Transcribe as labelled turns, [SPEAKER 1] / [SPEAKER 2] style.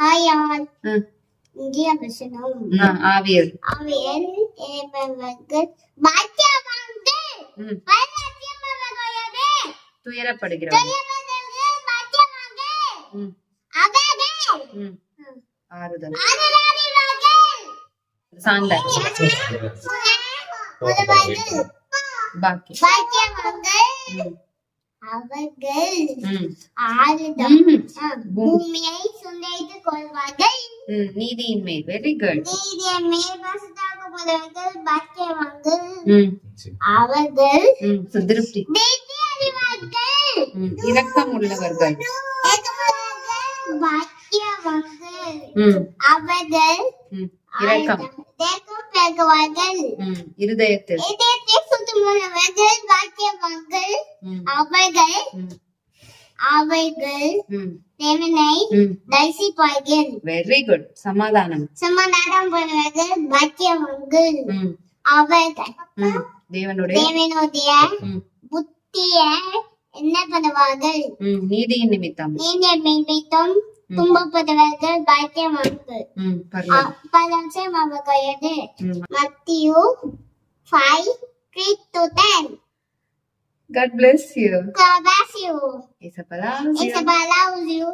[SPEAKER 1] Hi all. India பேசணும்
[SPEAKER 2] ஆவியல்
[SPEAKER 1] அவையல் ஏவர்கள் பாக்கியவான்கள்
[SPEAKER 2] ம்.
[SPEAKER 1] பரத்தியமானவர்களே
[SPEAKER 2] துயரப்படுகிறவன்
[SPEAKER 1] துயரப்படுகிறவர்கள் பாக்கியவான்கள்
[SPEAKER 2] ம்,
[SPEAKER 1] அவர்கள்
[SPEAKER 2] ம். ஆறுதல்.
[SPEAKER 1] ஆதரவாளர்கள்
[SPEAKER 2] சாந்த.
[SPEAKER 1] முதல்வர்கள்
[SPEAKER 2] பாக்கி
[SPEAKER 1] பாக்கியவான்கள்
[SPEAKER 2] ம்,
[SPEAKER 1] அவர்கள்
[SPEAKER 2] ம்,
[SPEAKER 1] ஆறுதல்
[SPEAKER 2] ம்,
[SPEAKER 1] ஆ, பூமியை சுண்டைத்து கொள்வார்கள்.
[SPEAKER 2] நீதியின் மேல். வெரி குட்
[SPEAKER 1] நீதியை மேல்வாசத்தாக்குபவர்கள் பாக்கியவான்கள்.
[SPEAKER 2] ம்.
[SPEAKER 1] அவர்கள்
[SPEAKER 2] திருப்தி.
[SPEAKER 1] அறிவார்கள்
[SPEAKER 2] இரக்கம் உள்ளவர்கள்
[SPEAKER 1] பாக்கியவான்கள். அவர்கள்
[SPEAKER 2] இரக்கம். ம் இருதயத்தில்.
[SPEAKER 1] பாக்கியவான்கள் அவர்கள் அவர்கள்
[SPEAKER 2] ம்
[SPEAKER 1] தேவனை தரிசிப்பார்கள்.
[SPEAKER 2] வெரி குட் சமாதானம்.
[SPEAKER 1] சமாதானம் பண்ணுவர்கள் பாக்கியவான்கள் அவர்கள்.
[SPEAKER 2] தேவனுடைய
[SPEAKER 1] தேவனுடைய புத்திய என்ன பண்ணுவார்கள்
[SPEAKER 2] நீதியின் நிமித்தம்
[SPEAKER 1] நீங்க நிமித்தம் துன்பப்படுவர்கள் பாக்கியவான்கள்
[SPEAKER 2] ம் பரவாயில்ல
[SPEAKER 1] பலன்சம் அவர்களது Matthew five three to ten
[SPEAKER 2] God bless you.
[SPEAKER 1] God bless you.
[SPEAKER 2] Isabella loves you.
[SPEAKER 1] Isabella loves you.